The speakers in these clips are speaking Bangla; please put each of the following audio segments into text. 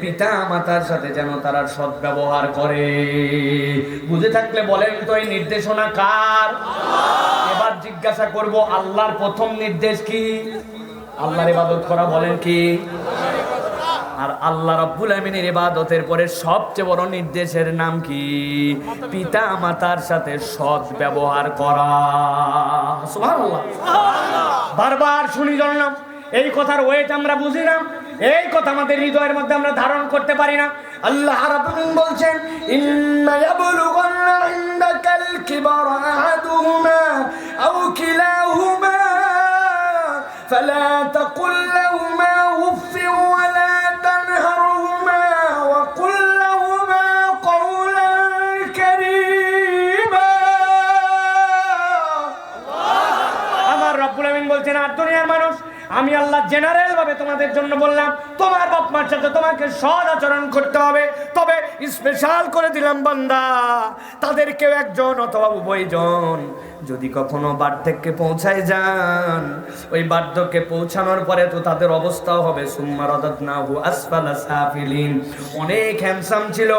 পিতা মাতার সাথে যেন তারা সৎ ব্যবহার করে। বুঝে থাকলে বলেন তো, এই নির্দেশনা কার? এবার জিজ্ঞাসা করব, আল্লাহর প্রথম নির্দেশ কি? আল্লাহর ইবাদত করা বলেন কি? আর আল্লাহ রাব্বুল আমিনের ইবাদতের পরে সবচেয়ে বড় নির্দেশের নাম কি? পিতা মাতার সাথে সৎ ব্যবহার করা বারবার শুনি জানলাম এই কথার ওয়েট আমরা বুঝি না এই কথা আমাদের হৃদয়ের মধ্যে আমরা ধারণ করতে পারি না। আল্লাহ বলছেন, ইন্না ইয়াবলুগুন্না ইনদাকাল আল্লাহ জেনারেল ভাবে তোমাদের জন্য বললাম, তোমার বাপ মার সাথে তোমাকে সদ আচরণ করতে হবে। তবে স্পেশাল করে দিলাম বান্দা, তাদের কেউ একজন অথবা উভয়জন। যদি কখনো বার্ধক্যে পৌঁছায় যান, ওই বার্ধক্যে পৌঁছানোর পরে তো তাদের অবস্থাও হবে। সাফিলিন। অনেক হ্যান্ডসাম ছিল,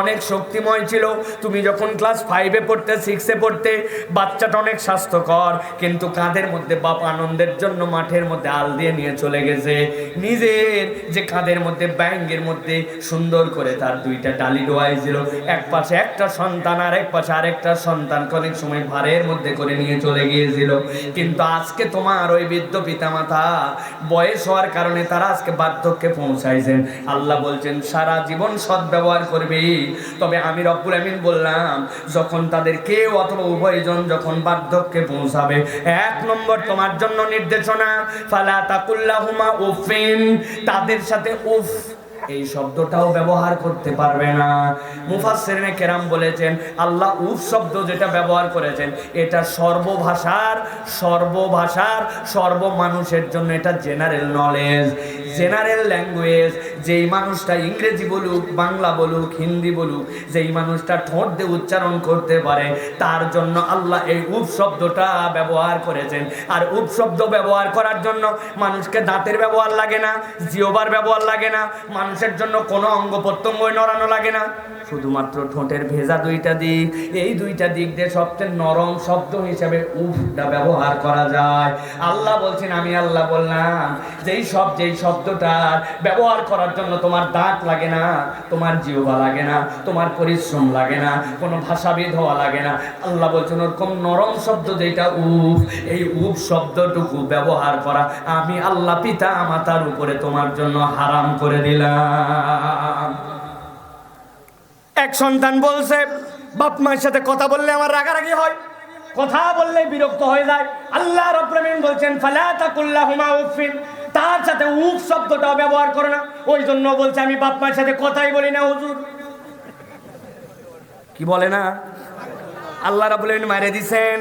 অনেক শক্তিময় ছিল। তুমি যখন ক্লাস ফাইভে পড়তে সিক্সে পড়তে, বাচ্চাটা অনেক স্বাস্থ্যকর, কিন্তু কাঁধের মধ্যে বাপ আনন্দের জন্য মাঠের মধ্যে আল দিয়ে নিয়ে চলে গেছে। নিজের যে কাঁধের মধ্যে ব্যাঙ্গের মধ্যে সুন্দর করে তার দুইটা ডালি ডোয়াইছিল এক পাশে একটা সন্তান আর এক পাশে আরেকটা সন্তান। অনেক সময় ভারের মধ্যে করে নিয়ে চলে গিয়েছিল। কিন্তু আজকে তোমার ওই বৃদ্ধ পিতামাতা বয়স হওয়ার কারণে তারা আজকে বার্ধক্যে পৌঁছাইছেন। আল্লাহ বলছেন, সারা জীবন সৎ ব্যবহার করবি। তবে আমি রব্বুল আমিন বললাম, যখন তাদের কেউ অথবা উভয়জন যখন বার্ধক্যে পৌঁছাবে, এক নম্বর তোমার জন্য নির্দেশনা, ফালা তাকুল্লাহুমা উফিন তাদের সাথে উফ এই শব্দটাও ব্যবহার করতে পারবে না। মুফাসসিরিনে কেরাম বলেছেন, আল্লাহ উফ শব্দ যেটা ব্যবহার করেছেন, এটা সর্বভাষার সর্বভাষার সর্ব মানুষের জন্য এটা জেনারেল নলেজ জেনারেল ল্যাঙ্গুয়েজ যেই মানুষটা ইংরেজি বলুক, বাংলা বলুক, হিন্দি বলুক, যেই মানুষটা ঠোঁট দিয়ে উচ্চারণ করতে পারে, তার জন্য আল্লাহ এই উপ শব্দটা ব্যবহার করেছেন। আর উপ শব্দ ব্যবহার করার জন্য মানুষকে দাঁতের ব্যবহার লাগে না জিওবার ব্যবহার লাগে না মানুষের জন্য কোনো অঙ্গ প্রত্যঙ্গই নড়ানো লাগে না। শুধুমাত্র ঠোঁটের ভেজা দুইটা দিক, এই দুইটা দিক দিয়ে সবচেয়ে নরম শব্দ হিসেবে উফটা ব্যবহার করা যায়। আল্লাহ বলছেন, আমি আল্লাহ বললাম, যেই সব, যেই শব্দটার ব্যবহার করার জন্য তোমার দাঁত লাগে না, তোমার জিহ্বা লাগে না, তোমার পরিশ্রম লাগে না, কোনো ভাষাবিদ হওয়া লাগে না। আল্লাহ বলছেন, ওরকম নরম শব্দ যেটা উফ, এই উফ শব্দটুকু ব্যবহার করা আমি আল্লাহ পিতা মাতার উপরে তোমার জন্য হারাম করে দিলাম। এক সন্তান বলছে, বাপ মায়ের সাথে কথা বললে আমার রাগারাগি হয়। কথা বললে বিরক্ত হয়ে যায়। আল্লাহ রব্রমিন বলছেন, ফালা তাকুল্লাহুমা উফিন তার সাথে উফ শব্দটাও ব্যবহার করে না। ওই জন্য বলছে, আমি বাপ মায়ের সাথে কথাই বলি না, হুজুর। কি বলে না? আল্লাহ রাবুল মারে দিছেন,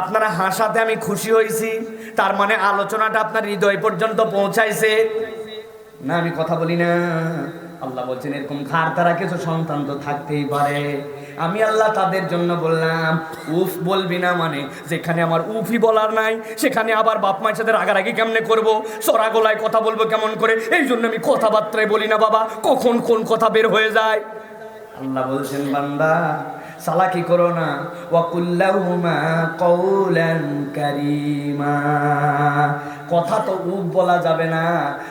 আপনারা হাসাতে আমি খুশি হয়েছি তার মানে আলোচনাটা আপনার হৃদয় পর্যন্ত পৌঁছাইছে। না, আমি কথা বলি না। আল্লাহ বলছেন, এরকম খার তারা কিছু সন্তান তো থাকতেই পারে। আমি আল্লাহ তাদের জন্য বললাম, উফ বলবি না মানে যেখানে আমার উফই বলার নাই, সেখানে আবার বাপ মায়ের সাথে রাগারাগি কেমনে করব? সরা গলায় কথা বলব কেমন করে? এই জন্য আমি কথাবার্তায় বলি না বাবা, কখন কোন কথা বের হয়ে যায়? আল্লাহ বলছেন, বান্দা সালাকি করো না। ওয়াকুল্লাহুমা কৌলান কারিমা। কথা তো উপ বলা যাবে না,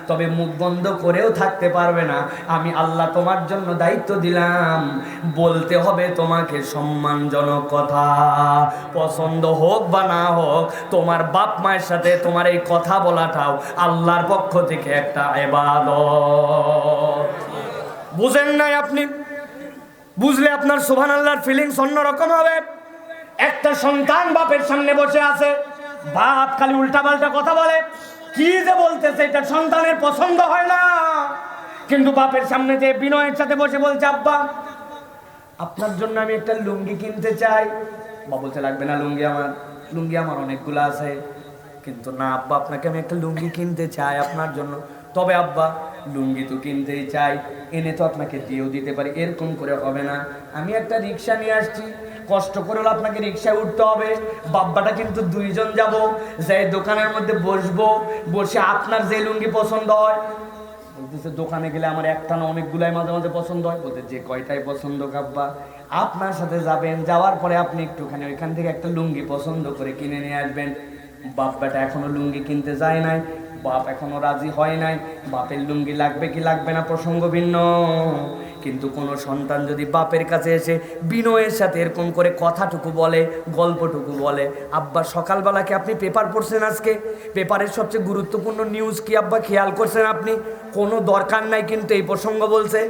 তবে মুখ বন্ধ করেও থাকতে পারবে না। আমি আল্লাহ তোমার জন্য দায়িত্ব দিলাম। বলতে হবে তোমাকে সম্মানজনক কথা। পছন্দ হোক বা না হোক, তোমার বাপ মায়ের সাথে তোমার এই কথা বলাটাও আল্লাহর পক্ষ থেকে একটা এবাদত বুঝেন নাই আপনি? বুঝলে আপনার সোভান আল্লাহর ফিলিংস অন্যরকম হবে। একটা সন্তান বাপের সামনে বসে আছে, বাপ খালি উল্টাপাল্টা কথা বলে, কি যে বলতেছে, এটা সন্তানের পছন্দ হয় না। কিন্তু বাপের সামনে যে বিনয়ের সাথে বসে বলছে, আব্বা, আপনার জন্য আমি একটা লুঙ্গি কিনতে চাই। বা বলতে লাগবে না লুঙ্গি আমার লুঙ্গি আমার অনেকগুলো আছে। কিন্তু না, আব্বা, আপনাকে আমি একটা লুঙ্গি কিনতে চাই আপনার জন্য। তবে আব্বা লুঙ্গি তো কিনতেই চাই, এনে তো আপনাকে দিয়েও দিতে পারি, এরকম করে হবে না। আমি একটা রিক্সা নিয়ে আসছি, কষ্ট করে হলে আপনাকে রিক্সায় উঠতে হবে। বাব্বাটা কিন্তু দুইজন যাব যাই দোকানের মধ্যে বসবো, বসে আপনার যে লুঙ্গি পছন্দ হয়। বলতেছে, দোকানে গেলে আমার একটা না অনেকগুলাই মাঝে মাঝে পছন্দ হয়। বলতে, যে কয়টাই পছন্দ কাব্বা, আপনার সাথে যাবেন, যাওয়ার পরে আপনি একটুখানি ওইখান থেকে একটা লুঙ্গি পছন্দ করে কিনে নিয়ে আসবেন। বাপ বেটা এখনও লুঙ্গি কিনতে যায় নাই। বাপ এখনও রাজি হয় নাই। বাপের লুঙ্গি লাগবে কি লাগবে না প্রসঙ্গ ভিন্ন। কিন্তু কোনো সন্তান যদি বাপের কাছে এসে বিনয়ের সাথে এরকম করে কথাটুকু বলে, গল্পটুকু বলে, আব্বা সকালবেলা কি আপনি পেপার পড়ছেন আজকে? পেপারের সবচেয়ে গুরুত্বপূর্ণ নিউজ কি আব্বা, খেয়াল করছেন আপনি? কোনো দরকার নাই কিন্তু এই প্রসঙ্গ বলছে।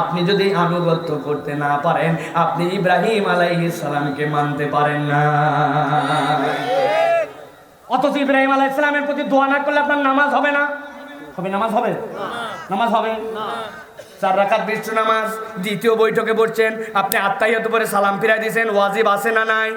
আপনি যদি আনুগত্য করতে না পারেন, আপনি ইব্রাহিম আলাইহিস সালামকে মানতে পারেন না। অথচ ইব্রাহিম আলাহ ইসলামের প্রতি দোয়া না করলে আপনার নামাজ হবে না? হবে নামাজ হবে? নামাজ হবে? চার রাখাত নামাজ, দ্বিতীয় বৈঠকে পড়ছেন আপনি আত্মাই হতে পরে সালাম ফিরাই দিয়েছেন, ওয়াজিব আছে না নাই?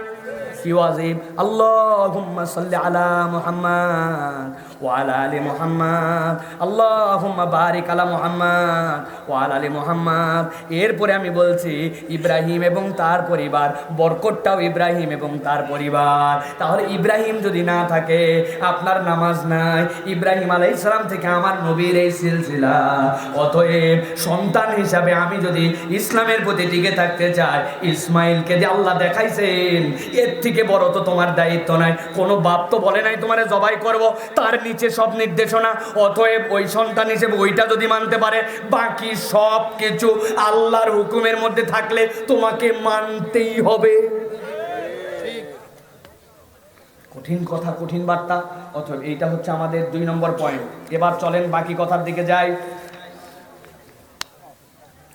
আলা মুহাম্মাদ ওয়া আলা আলি মুহাম্মাদ। আল্লাহুম্মা বারিক আলা মুহাম্মাদ ওয়া আলা মুহাম্মাদ। এরপরে আমি বলছি, ইব্রাহিম এবং তার পরিবার, বরকতটাও ইব্রাহিম এবং তার পরিবার। তাহলে ইব্রাহিম যদি না থাকে, আপনার নামাজ নাই। ইব্রাহিম আলাইহিস ইসলাম থেকে আমার নবীর এই সিলসিলা। অতএব সন্তান হিসাবে আমি যদি ইসলামের প্রতি টিকে থাকতে চাই, ইসমাইলকে যে আল্লাহ দেখাইছেন, এর থেকে বড় তো তোমার দায়িত্ব নাই। কোনো বাপ তো বলে নাই তোমারে জবাই করব, তার নিচে সব নির্দেশনা। অতএব ওই সন্তান হিসেবে ওইটা যদি মানতে পারে, বাকি সব কিছু আল্লাহর হুকুমের মধ্যে থাকলে তোমাকে মানতেই হবে। কঠিন কথা, কঠিন বার্তা অথবা এইটা হচ্ছে আমাদের দুই নম্বর পয়েন্ট এবার চলেন বাকি কথার দিকে যাই।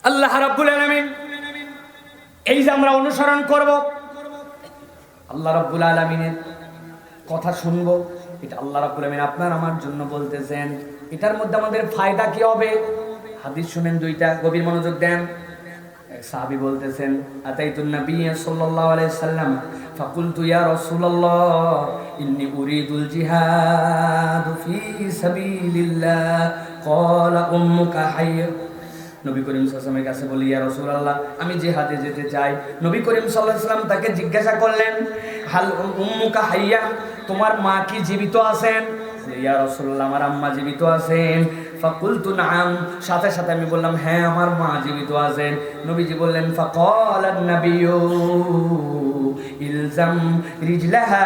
আল্লাহ রাব্বুল আলামিন, এই যে আমরা অনুসরণ করব আল্লাহ রাব্বুল আলামিনের কথা শুনব। এটা আল্লাহ রাব্বুল আলামিন আপনার আমার জন্য বলতেছেন। এটার মধ্যে আমাদের ফায়দা কি হবে? হাদিস শুনেন দুইটা, গভীর মনোযোগ দেন। এক সাহাবী বলতেছেন, আতাইতুন নবী সাল্লাল্লাহু আলাইহি সাল্লাম, ফাকুলতু ইয়া রাসূলুল্লাহ, ইন্নী উরিদুল জিহাদ ফি সাবিলিল্লাহ। ক্বালা উম্মুকা হাইয়া নবী করিম সাল্লামের কাছে বলি, ইয়া রাসূলুল্লাহ, আমি জিহাদে যেতে চাই। নবী করিম আলাইহি সাল্লাম তাকে জিজ্ঞাসা করলেন, হাল উম্মুকা হাইয়া? তোমার মা কি জীবিত আছেন? ইয়া রসুল্লাহ আমার আম্মা জীবিত আছেন। ফাকুলতু, নাম। সাথে সাথে আমি বললাম হ্যাঁ আমার মা জীবিত আছেন। নবীজি বললেন ফাকাল নবিয়্যু ইলজাম রিজলাহা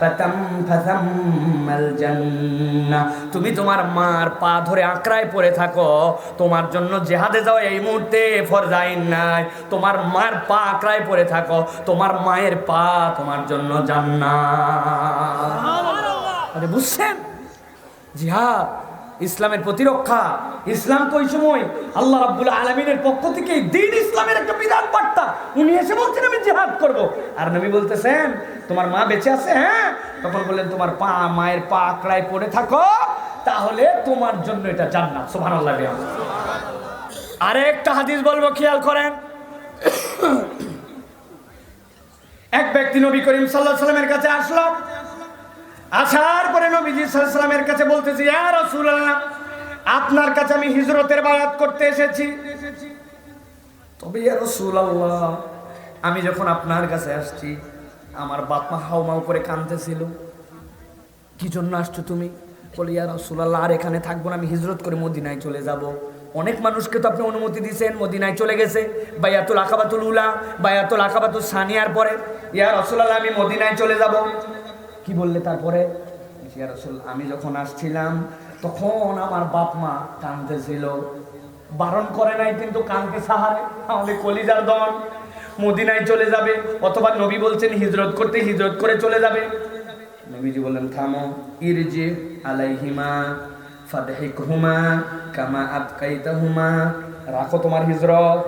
ফাতাম ফাতাম্মাল জান্নাহ তুমি তোমার মার পা ধরে আঁকড়ায় পড়ে থাকো। তোমার জন্য জেহাদে যাও এই মুহূর্তে ফরজাইন নাই। তোমার মার পা আঁকড়ায় পড়ে থাকো। তোমার মায়ের পা তোমার জন্য জান্নাত। আরে বুঝছেন? জিহাদ। ইসলামের প্রতিরক্ষা, ইসলাম তো ওই সময় আল্লাহ রাব্বুল আলমিনের পক্ষ থেকে দিন ইসলামের একটা বিধান বার্তা। উনি এসে বলছেন, আমি জিহাদ করব। আর নবী বলতেছেন, তোমার মা বেঁচে আছে হ্যাঁ? তখন বললেন, তোমার পা, মায়ের পা আঁকড়ায় পড়ে থাকো, তাহলে তোমার জন্য এটা জান্নাত। সুবহানাল্লাহ আরেকটা হাদিস বলব, খেয়াল করেন। এক ব্যক্তি নবী করিম সাল্লাহ সাল্লামের কাছে আসলো আসার পরে নবীজি সাল্লামের কাছে বলতেছি, ইয়া রাসূলুল্লাহ, আপনার কাছে আমি হিজরতের বায়াত করতে এসেছি। তবে ইয়া রাসূলুল্লাহ, আমি যখন আপনার কাছে আসছি, আমার বাপ মা হাউমাউ করে কাঁদতেছিল। কি জন্য আসছো তুমি? বলে, ইয়া রাসূলুল্লাহ, আর এখানে থাকব না, আমি হিজরত করে মদিনায় চলে যাব। অনেক মানুষকে তো আপনি অনুমতি দিয়েছেন, মদিনায় চলে গেছে। বায়াতুল আকাবাতুল উলা, বায়াতুল আকাবাতুল সানিয়ার পরে, ইয়া রাসূলুল্লাহ, আমি মদিনায় চলে যাব। কি বললে তারপরে? আমি যখন আসছিলাম, তখন আমার বাপ মা কাঁদতেছিল। বারণ করে নাই, কিন্তু কানকে সাহারে। আমাদের কলিজার দন মদিনায় চলে যাবে, অথবা নবী বলছেন, হিজরত করতে হিজরত করে চলে যাবে। নবীজি বললেন, থামো, ইরজি আলাইহিমা, ফাদহিকহুমা, কামা আতকাইতাহুমা রাখো তোমার হিজরত।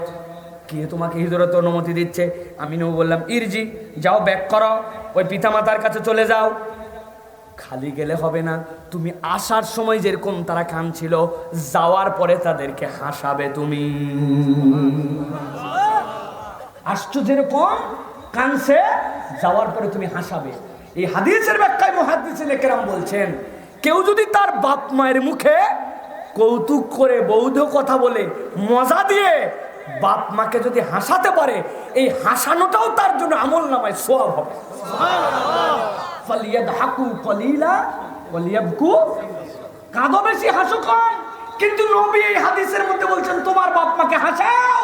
কে তোমাকে হিজরত অনুমতি দিচ্ছে? আমি নবী বললাম, ইরজি, যাও ব্যাক করো, ওই পিতামাতার কাছে চলে যাও। খালি গেলে হবে না। তুমি আসার সময় যেরকম তারা কাঁদছিল, যাওয়ার পরে তাদেরকে হাসাবে তুমি। আসছো যেরকম কানছে যাওয়ার পরে তুমি হাসাবে। এই হাদিসের ব্যাখ্যায় মহাদিসে লেকেরাম বলছেন, কেউ যদি তার বাপ মায়ের মুখে কৌতুক করে বৌদ্ধ কথা বলে মজা দিয়ে বাপ মাকে যদি হাসাতে পারে এই হাসানোটাও তার জন্য আমল নামায় সোয়াব হবে। কলিলা কাঁদো বেশি হাসো কম। কিন্তু নবী এই হাদিসের মধ্যে বলছেন তোমার বাপ মাকে হাসাও।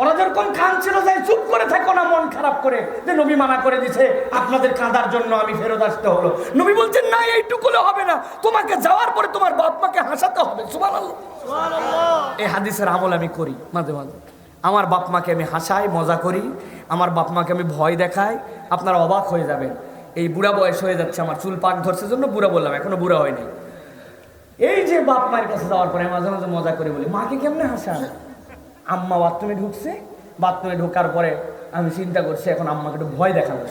ওরা যেরকম কাঁদছিল যাই চুপ করে থাকো না মন খারাপ করে। যে নবী মানা করে দিছে আপনাদের কাঁদার জন্য আমি ফেরত আসতে হলো। নবী বলছেন না এইটুকুলে হবে না। তোমাকে যাওয়ার পরে তোমার বাপ মাকে হাসাতে হবে। সুবহানাল্লাহ। এই হাদিসের আমল আমি করি মাঝে মাঝে। আমার বাপ মাকে আমি হাসাই, মজা করি, আমার বাপ মাকে আমি ভয় দেখাই, আপনারা অবাক হয়ে যাবেন। এই বুড়া বয়স হয়ে যাচ্ছে, আমার চুল পাক ধরছে জন্য বুড়া বললাম, এখনও বুড়া হয়নি এই যে বাপ মায়ের কাছে যাওয়ার পরে মাঝে মাঝে মজা করে বলি, মাকে কেমনে হাসান? আম্মা বাথরুমে ঢুকছে বাথরুমে ঢোকার পরে আমি চিন্তা করছি, এখন আম্মাকে একটু ভয় দেখানো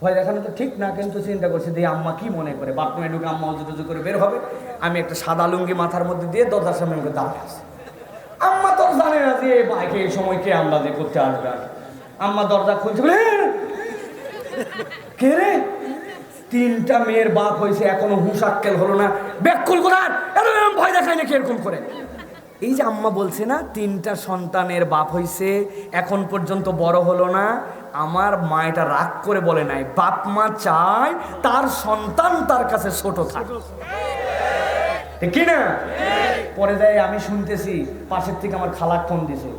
ভয় দেখানো তো ঠিক না, কিন্তু চিন্তা করছি দিয়ে আম্মা কি মনে করে? বাথরুমে ঢুকে আম্মা উজু টুজু করে বের হবে, আমি একটা সাদা লুঙ্গি মাথার মধ্যে দিয়ে দরজার সামনে দাঁড়িয়ে জানে এই করতে আসবে? আম্মা দরজা খুলছে, বলে কে রে? তিনটা মেয়ের বাপ হয়েছে, এখনও হুঁশ আক্কেল হলো না। ব্যাকুল এরকম ভয় নাকি এরকম করে? এই যে আম্মা বলছে না, তিনটা সন্তানের বাপ হইছে, এখন পর্যন্ত বড় হলো না। আমার মা এটা রাগ করে বলে নাই। বাপ মা চায় তার সন্তান তার কাছে ছোট থাকে। ঠিক না? পরে দেয় আমি শুনতেছি, পাশের থেকে আমার খালা ফোন দিছে।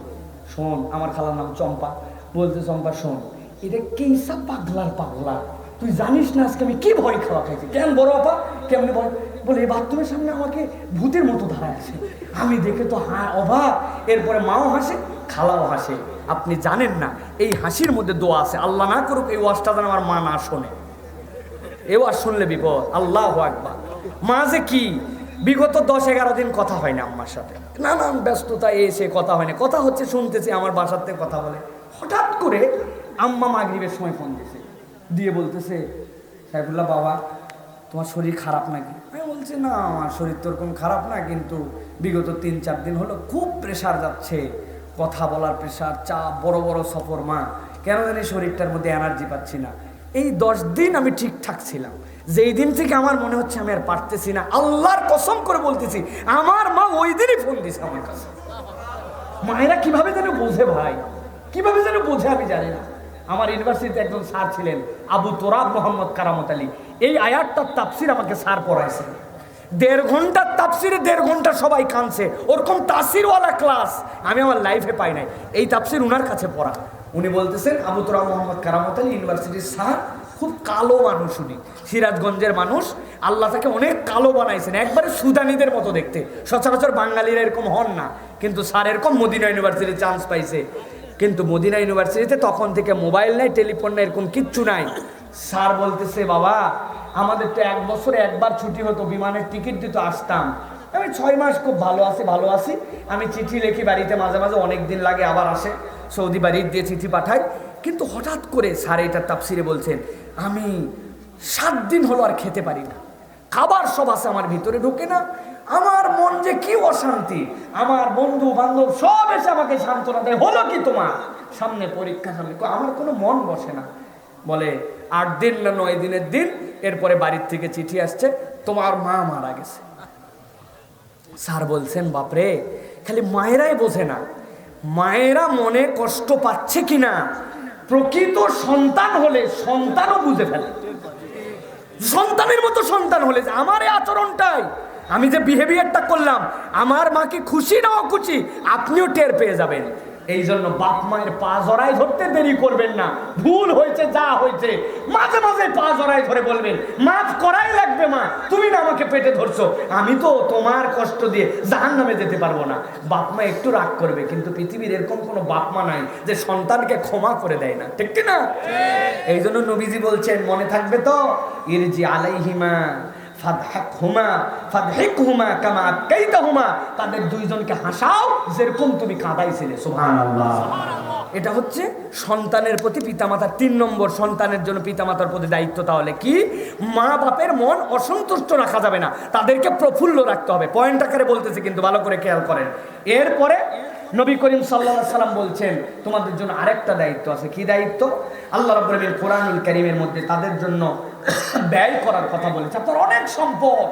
শোন, আমার খালার নাম চম্পা। বলতে চম্পা, শোন, এটা কেসা পাগলার পাগলা? তুই জানিস না আজকে আমি কি ভয় খাওয়া খাইছি? কেন বড় আপা? কেমনে বল? বলে, এই বাথরুমের সামনে আমাকে ভূতের মতো ধারা আছে। আমি দেখে তো হা, অবাক। এরপরে মাও হাসে, খালাও হাসে। আপনি জানেন না, এই হাসির মধ্যে দোয়া আছে। আল্লাহ না করুক এই ওয়াজটা যেন আমার মা না শোনে। এ আর শুনলে বিপদ। আল্লাহ আকবার। মা যে কি? বিগত দশ এগারো দিন কথা হয় না আম্মার সাথে। নানান ব্যস্ততা এসে কথা হয় না। কথা হচ্ছে শুনতেছি, আমার বাসার থেকে কথা বলে। হঠাৎ করে আম্মা মাগরিবের সময় ফোন দিয়েছে দিয়ে বলতেছে, সাইফুল্লাহ, বাবা, তোমার শরীর খারাপ নাকি? আমি বলছি, না, আমার শরীর তো ওরকম খারাপ না, কিন্তু বিগত তিন চার দিন হলো খুব প্রেশার যাচ্ছে। কথা বলার প্রেশার চাপ, বড় বড় সফর, মা। কেন জানি শরীরটার মধ্যে এনার্জি পাচ্ছি না। এই দশ দিন আমি ঠিকঠাক ছিলাম। যেই দিন থেকে আমার মনে হচ্ছে আমি আর পারতেছি না, আল্লাহর কসম করে বলতেছি, আমার মা ওই দিনই ফোন দিছে আমার কাছে। মায়েরা কীভাবে যেন বোঝে ভাই? কীভাবে যেন বোঝে আমি জানি না। আমার ইউনিভার্সিটিতে একজন স্যার ছিলেন, আবু তোরাব মোহাম্মদ কারামত আলী। এই আয়াতটার তাপসির আমাকে স্যার পড়াইছে। দেড় ঘণ্টার তাফসিরে দেড় ঘণ্টা সবাই কাঁদছে। ওরকম তাসিরওয়ালা ক্লাস আমি আমার লাইফে পাই নাই। এই তাপসির উনার কাছে পড়া। উনি বলতেছেন, আবু তোরাব মোহাম্মদ কারামত আলী ইউনিভার্সিটির স্যার খুব কালো মানুষ উনি, সিরাজগঞ্জের মানুষ। আল্লাহ তাকে অনেক কালো বানাইছেন, একবারে সুদানিদের মতো দেখতে। সচরাচর বাঙালিরা এরকম হন না, কিন্তু স্যার এরকম মদিনা ইউনিভার্সিটি চান্স পাইছে। কিন্তু মদিনা ইউনিভার্সিটিতে তখন থেকে মোবাইল নাই, টেলিফোন নাই, এরকম কিচ্ছু নাই। স্যার বলতেছে, বাবা, আমাদের তো এক বছরে একবার ছুটি হতো, বিমানের টিকিট দিত আসতাম। আমি ছয় মাস খুব ভালো আছি ভালো আছি। আমি চিঠি লিখি বাড়িতে, মাঝে মাঝে অনেক দিন লাগে আবার আসে। সৌদি বাড়ির দিয়ে চিঠি পাঠাই। কিন্তু হঠাৎ করে স্যার এটা তাপসিরে বলছেন আমি সাত দিন হলো আর খেতে পারি না। খাবার সব আছে আমার ভিতরে, ঢোকে না। আমার মন যে কি অশান্তি। আমার বন্ধু, বান্ধব সব এসে আমাকে সান্ত্বনা দেয়। হলো কি তোমার? সামনে পরীক্ষা, সামনে আমার কোনো মন বসে না। বলে, আট দিন না নয় দিনের দিন, এরপরে বাড়ির থেকে চিঠি আসছে, তোমার মা মারা গেছে। স্যার বলছেন, বাপরে, খালি মায়েরাই বোঝে না। মায়েরা মনে কষ্ট পাচ্ছে কিনা? প্রকৃত সন্তান হলে সন্তানও বুঝে ফেলে। সন্তানের মতো সন্তান হলে যে আমার এই আচরণটাই, আমি যে বিহেভিয়ারটা করলাম, আমার মাকে খুশি না অখুশি, আপনিও টের পেয়ে যাবেন। এই জন্য বাপ মায়ের পা জড়াই ধরতে দেরি করবেন না। ভুল হয়েছে যা হয়েছে। মাঝে মাঝে পা জড়াই ধরে বলবেন মাফ করাই লাগবে মা তুমি না আমাকে পেটে ধরছো। আমি তো তোমার কষ্ট দিয়ে জাহান নামে যেতে পারব না। বাপ মা একটু রাগ করবে কিন্তু পৃথিবীর এরকম কোনো বাপ মা নাই যে সন্তানকে ক্ষমা করে দেয় না। ঠিক কি না? এই জন্য নবীজি বলছেন মনে থাকবে তো ইরজি আলাইহিমা কামা তাদের দুইজনকে হাসাও যেরকম তুমি কাঁদাইছিলে সুবহানাল্লাহ। এটা হচ্ছে সন্তানের প্রতি পিতামাতার তিন নম্বর সন্তানের জন্য পিতামাতার প্রতি দায়িত্ব তাহলে কি? মা বাপের মন অসন্তুষ্ট রাখা যাবে না। তাদেরকে প্রফুল্ল রাখতে হবে। পয়েন্ট আকারে বলতেছে কিন্তু ভালো করে খেয়াল করেন। এরপরে নবী করিম সাল্লাহ সাল্লাম বলছেন তোমাদের জন্য আরেকটা দায়িত্ব আছে। কি দায়িত্ব? আল্লাহ রব্বুল কোরআনুল করিমের মধ্যে তাদের জন্য ব্যয় করার কথা বলেছে আপনার অনেক সম্পদ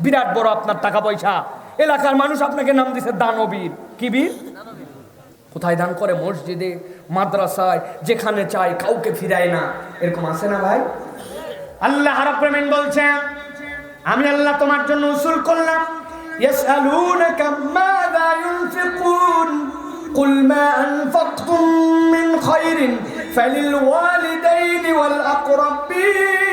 বিরাট বড় আপনার টাকা পয়সা এলাকার মানুষ আপনাকে নাম দিছে দানবীর কি বীর কোথায় দান করে মসজিদে মাদ্রাসায় যেখানে চায় কাউকে ফিরায় না এরকম আছে না ভাই আল্লাহ রাব্বুল বলছেন আমি আল্লাহ তোমার জন্য উসুল করলাম ইয়াসআলুনাকা মাযা ইউনফিকুন قل ما أنفقتم من خير فللوالدين والأقربين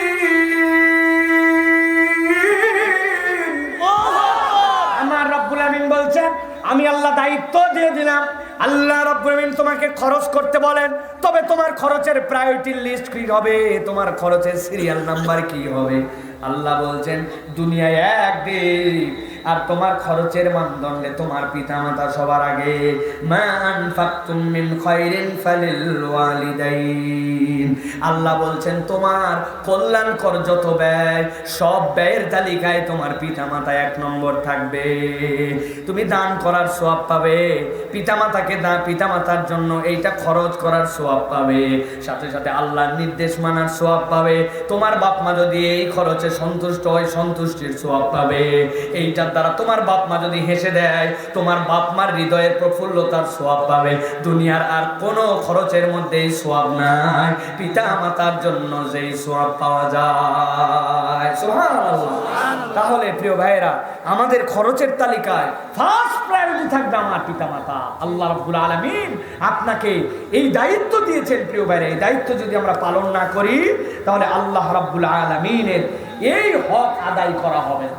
আমার রব্বুল আমিন বলছেন, আমি আল্লাহ দায়িত্ব দিয়ে দিলাম। আল্লাহ রব্বুল আমিন তোমাকে খরচ করতে বলেন, তবে তোমার খরচের প্রায়োরিটি লিস্ট কি হবে? তোমার খরচের সিরিয়াল নাম্বার কি হবে? আল্লাহ বলছেন, দুনিয়ায় এক দিক আর তোমার খরচের মানদণ্ডে তোমার পিতামাতা সবার আগে আল্লাহ বলছেন, তোমার কল্যাণকর যত ব্যয়, সব ব্যয়ের তালিকায় তোমার পিতামাতা এক নম্বর থাকবে। তুমি দান করার সোয়াব পাবে, পিতামাতাকে দা, পিতামাতার জন্য এইটা খরচ করার সোয়াব পাবে। সাথে সাথে আল্লাহর নির্দেশ মানার সোয়াব পাবে। তোমার বাপ মা যদি এই খরচে সন্তুষ্ট হয়, সন্তুষ্টির সোয়াব পাবে। এইটার দ্বারা তোমার বাপ মা যদি হেসে দেয়, তোমার বাপ মার হৃদয়ের প্রফুল্লতার সোয়াব পাবে। দুনিয়ার আর কোনো খরচের মধ্যেই সোয়াব নাই। পিতা মাতার জন্য যেই সোয়াব পাওয়া যায়। তাহলে প্রিয় ভাইয়েরা, আমাদের খরচের তালিকায় ফার্স্ট প্রায়োরিটি থাকবে আমার পিতা মাতা। আল্লাহ রাব্বুল আলামিন আপনাকে এই দায়িত্ব দিয়েছেন প্রিয় ভাইরা এই দায়িত্ব যদি আমরা পালন না করি, তাহলে আল্লাহ রাব্বুল আলামিনের এই হক আদায় করা হবে না।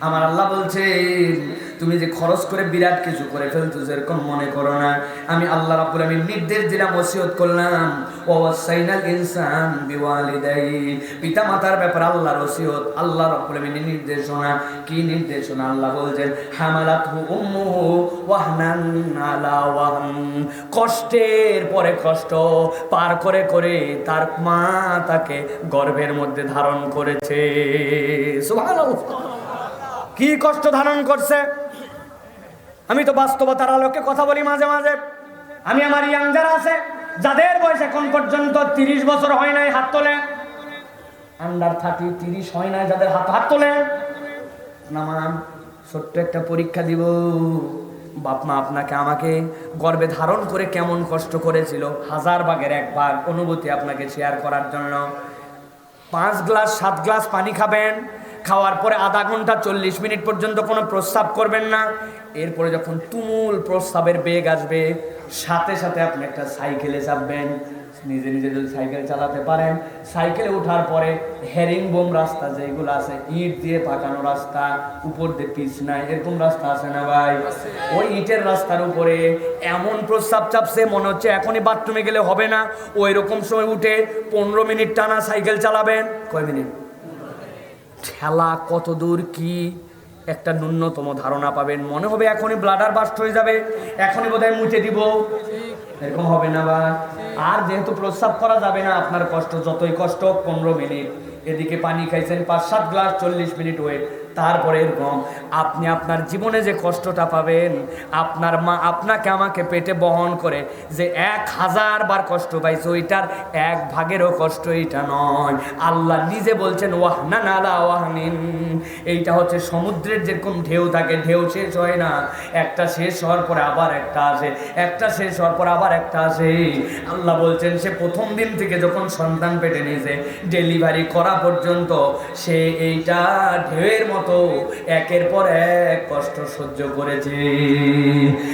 আমার আল্লাহ বলছেন তুমি যে খরচ করে বিরাট কিছু করে ফেলতো যেরকম মনে করো না। আমি আল্লাহ রাব্বুল আমিন নির্দেশ দিলাম, ওসিয়ত করলাম, ওয়াসাইনাল ইনসান বিওয়ালিদাই পিতা মাতার ব্যাপারে আল্লাহর ওসিয়ত, আল্লাহ রাব্বুল আমিনের নির্দেশনা। কি নির্দেশনা? আল্লাহ বলছেন, হামালাতহু উম্মুহু ওয়াহনান আলা ওয়াহন। কষ্টের পরে কষ্ট পার করে করে তার মা তাকে গর্ভের মধ্যে ধারণ করেছে। সুবহানাল্লাহ। কি কষ্ট ধারণ করছে? আমি তো বাস্তবতার আলোকে কথা বলি মাঝে মাঝে। আমি আমার ইয়াং যারা আছে, যাদের বয়স এখন পর্যন্ত তিরিশ বছর হয় নাই হাত তোলে আন্ডার থার্টি তিরিশ হয় নাই যাদের হাত হাত তোলে নামান ছোট্ট একটা পরীক্ষা দিব। বাপ মা আপনাকে আমাকে গর্বে ধারণ করে কেমন কষ্ট করেছিল, হাজার ভাগের এক ভাগ অনুভূতি আপনাকে শেয়ার করার জন্য। পাঁচ গ্লাস, সাত গ্লাস পানি খাবেন খাওয়ার পরে আধা ঘণ্টা চল্লিশ মিনিট পর্যন্ত কোনো প্রস্রাব করবেন না। এরপরে যখন তুমুল প্রস্রাবের বেগ আসবে সাথে সাথে আপনি একটা সাইকেলে চাপবেন নিজে নিজে যদি সাইকেল চালাতে পারেন। সাইকেলে ওঠার পরে হেরিং বোম রাস্তা যেগুলো আছে ইট দিয়ে পাকানো রাস্তা উপর দিয়ে পিচ নাই এরকম রাস্তা আছে না ভাই? ওই ইটের রাস্তার উপরে এমন প্রস্রাব চাপছে মনে হচ্ছে এখনই বাথরুমে গেলে হবে না। ওই রকম সময় উঠে পনেরো মিনিট টানা সাইকেল চালাবেন। কয় মিনিট? ঠেলা কত দূর কি একটা ন্যূনতম ধারণা পাবেন। মনে হবে এখনই ব্লাডার বাস্ট হয়ে যাবে। এখনই বোধহয় মুছে দিব। এরকম হবে না বা আর যেহেতু প্রস্রাব করা যাবে না, আপনার কষ্ট যতই কষ্ট পনেরো মিনিট। এদিকে পানি খাইছেন, পাঁচ সাত গ্লাস, চল্লিশ মিনিট ওয়েট তারপরে এরকম, আপনি আপনার জীবনে যে কষ্টটা পাবেন, আপনার মা আপনাকে আমাকে পেটে বহন করে যে এক হাজার বার কষ্ট পাইছে ওইটার এক ভাগেরও কষ্ট এইটা নয়। আল্লাহ নিজে বলছেন, ওয়াহনা নালা ওয়াহনিন। এইটা হচ্ছে সমুদ্রের যেরকম ঢেউ থাকে, ঢেউ শেষ হয় না। একটা শেষ হওয়ার পরে আবার একটা আসে, একটা শেষ হওয়ার পর আবার একটা আসে। আল্লাহ বলছেন, সে প্রথম দিন থেকে যখন সন্তান পেটে নিয়েছে, ডেলিভারি করা পর্যন্ত সে এইটা ঢেউয়ের মতো একের পর এক কষ্ট সহ্য করেছে।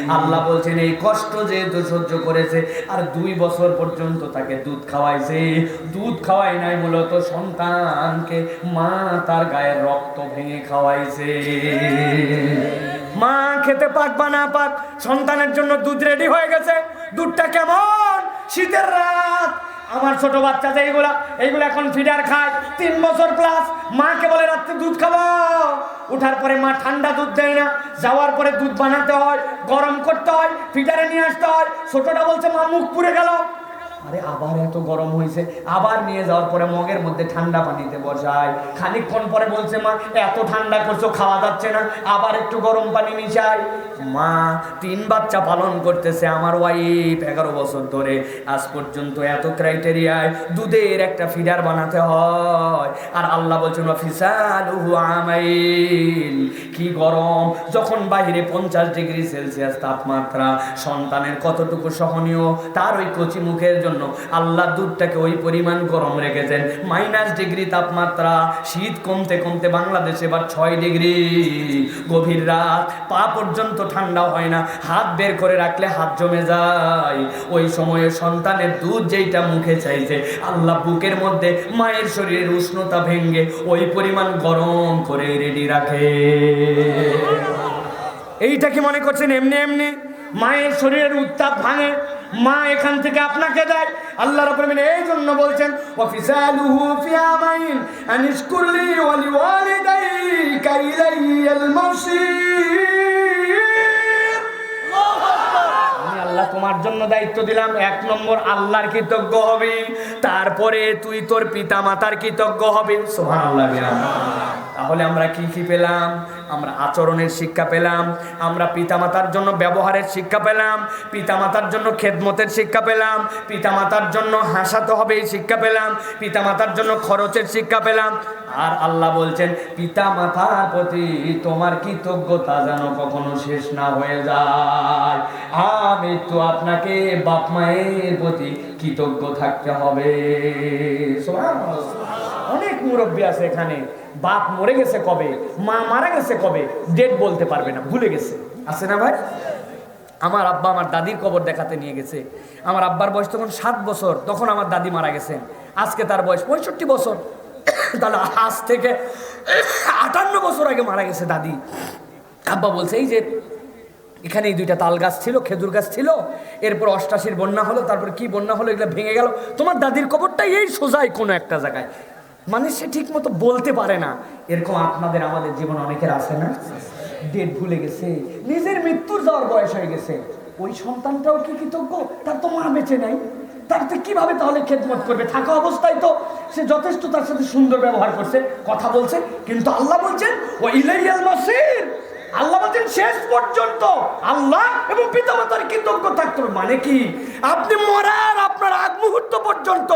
আল্লাহ বলছেন, এই কষ্ট যেহেতু সহ্য করেছে, আর দুই বছর পর্যন্ত তাকে দুধ খাওয়াইছে। দুধ খাওয়াই নাই মূলত সন্তানকে, মা তার গায়ের রক্ত ভেঙে খাওয়াইছে। মা খেতে পাক বা না পাক, সন্তানের জন্য দুধ রেডি হয়ে গেছে। দুধটা কেমন? শীতের রাত। আমার ছোট বাচ্চা যে এইগুলা, এইগুলো এখন ফিডার খায়। তিন বছর প্লাস মাকে বলে, রাত্রে দুধ খাব। উঠার পরে মা ঠান্ডা দুধ দেয় না। যাওয়ার পরে দুধ বানাতে হয়, গরম করতে হয় ফিডারে নিয়ে আসতে হয়। ছোটটা বলছে, মা, মুখ পুড়ে গেল। আরে আবার এত গরম হয়েছে। আবার নিয়ে যাওয়ার পরে মগের মধ্যে ঠান্ডা পানিতে বসায় খানিকক্ষণ পরে বলছে, মা, এত ঠান্ডা করছ, খাওয়া যাচ্ছে না। আবার একটু গরম পানি মিশাই। মা, তিন বাচ্চা পালন করতেছে আমার ওয়াইফ এগারো বছর ধরে। আজ পর্যন্ত এত ক্রাইটেরিয়ায় দুধের একটা ফিডার বানাতে হয়। আর আল্লাহ বলছেন ফিসালুহু আমাইল কি গরম! যখন বাইরে পঞ্চাশ ডিগ্রি সেলসিয়াস তাপমাত্রা, সন্তানের কতটুকু সহনীয়, তার ওই কচি মুখের জন্য আল্লাহ দুধটাকে ওই পরিমাণ গরম রেখেছেন। মাইনাস ডিগ্রি তাপমাত্রা, শীত কমতে কমতে বাংলাদেশে এবার ছয় ডিগ্রি। গভীর রাত, পা পর্যন্ত ঠান্ডা হয় না, হাত বের করে রাখলে হাত জমে যায়। ওই সময়ে সন্তানের দুধ যেইটা মুখে চাইছে, আল্লাহ বুকের মধ্যে মায়ের শরীরের উষ্ণতা ভেঙ্গে ওই পরিমাণ গরম করে রেডি রাখে। এইটা কি মনে করছেন? এমনি এমনি মায়ের শরীরের উত্তাপ ভাঙে মা এখান থেকে আপনাকে দেয়। আল্লাহ আলামিন এই জন্য বলছেন ওয়াফিসালুহু ফি আমাইন আনিশকুরলি ওয়া লিওয়ালিদাইকা ইলাইয়াল মাসির। আল্লাহ তোমার জন্য দায়িত্ব দিলাম, এক নম্বর আল্লাহর কৃতজ্ঞ হবে, তারপরে তুই তোর পিতা মাতার কৃতজ্ঞ হবে। সুবহানাল্লাহ তাহলে আমরা কি কি পেলাম? আমরা আচরণের শিক্ষা পেলাম, আমরা পিতামাতার জন্য ব্যবহারের শিক্ষা পেলাম, পিতামাতার জন্য খেদমতের শিক্ষা পেলাম, পিতামাতার জন্য হাসাতে হবে এই শিক্ষা পেলাম, পিতামাতার জন্য খরচের শিক্ষা পেলাম। আর আল্লাহ বলছেন পিতা মাতার প্রতি তোমার কৃতজ্ঞতা যেন কখনো শেষ না হয়ে যায়। আমি তো আপনাকে বাপ মায়ের প্রতি কৃতজ্ঞ থাকতে হবে। অনেক মুরব্বী আছে এখানে। বাপ মরে গেছে কবে? মা মারা গেছে কবে? ডেট বলতে পারবে না, ভুলে গেছে। আছে না ভাই? আমার আব্বা আমার দাদির কবর দেখাতে নিয়ে গেছে। আমার আব্বার বয়স তখন সাত বছর, তখন আমার দাদি মারা গেছেন আজকে তার বয়স পঁয়ষট্টি বছর। তাহলে আজ থেকে আটান্ন বছর আগে মারা গেছে দাদি। আব্বা বলছে, এই যে এখানে এই দুইটা তাল গাছ ছিল, খেজুর গাছ ছিল, এরপর অষ্টাশির বন্যা হলো, তারপর কি বন্যা হলো, এগুলো ভেঙে গেল। তোমার দাদির কবরটা এই সোজাই কোনো একটা জায়গায়। মানে সে ঠিক মতো বলতে পারে না। এরকম আপনাদের আমাদের জীবন অনেকের আছে না? ডেট ভুলে গেছে। নিজের মৃত্যুর যাওয়ার বয়স হয়ে গেছে। ওই সন্তানটাও কি কৃতজ্ঞ? তার তো মা বেঁচে নাই। তার তো কীভাবে তাহলে খেদমত করবে? থাকা অবস্থায় তো সে যথেষ্ট তার সাথে সুন্দর ব্যবহার করছে, কথা বলছে, কিন্তু আল্লাহ বলছেন ও ইলাইয়াল মাসির। আল্লাহ বলছেন, শেষ পর্যন্ত আল্লাহ এবং পিতামাতার কৃতজ্ঞ থাকতে হবে। মানে কি? আপনি মরার আপনার আগ মুহূর্ত পর্যন্ত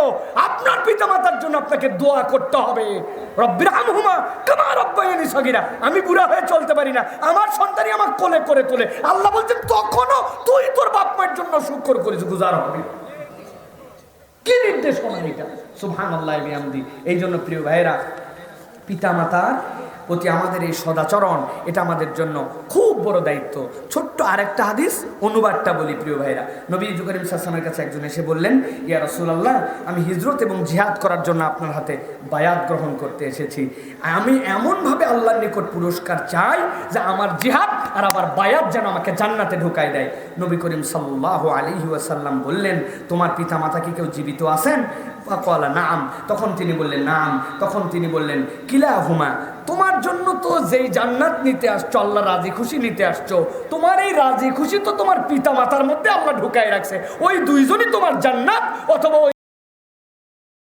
আপনার পিতামাতার জন্য আপনাকে দোয়া করতে হবে। রব্বির আমহুমা কামা রব্বায়ানি সগিরা। আমি বুড়া হয়ে চলতে পারি না। আমার সন্তানই আমার কোলে করে তোলে। আল্লাহ বলছেন, তখনও তুই তোর বাপ মায়ের জন্য শুকর করিস, গুজার হবে। কি নির্দেশনা এটা? সুবহান আল্লাহ এই জন্য প্রিয় ভাইয়েরা, পিতামাতার প্রতি আমাদের এই সদাচরণ, এটা আমাদের জন্য খুব বড় দায়িত্ব। ছোট্ট আরেকটা হাদিস, অনুবাদটা বলি প্রিয় ভাইরা নবী জুকরিম সাসলামের কাছে একজন এসে বললেন, ইয়া রসুলাল্লাহ, আমি হিজরত এবং জিহাদ করার জন্য আপনার হাতে বায়াত গ্রহণ করতে এসেছি। আমি এমনভাবে আল্লাহর নিকট পুরস্কার চাই যে আমার জিহাদ আর আমার বায়াত যেন আমাকে জান্নাতে ঢুকাই দেয়। নবী করিম সাল্লাহ আলী ওয়াসাল্লাম বললেন, তোমার পিতা মাতা কি কেউ জীবিত আছেন? কলা নাম। তখন তিনি বললেন, নাম। তখন তিনি বললেন কিলা হুমা তোমার জন্য তো যেই জান্নাত নিতে আসছো, আল্লাহ রাজি খুশি নিতে আসছো, তোমার এই রাজি খুশি তো তোমার পিতা মাতার মধ্যে আল্লাহ ঢুকাই রাখছে। ওই দুইজনই তোমার জান্নাত অথবা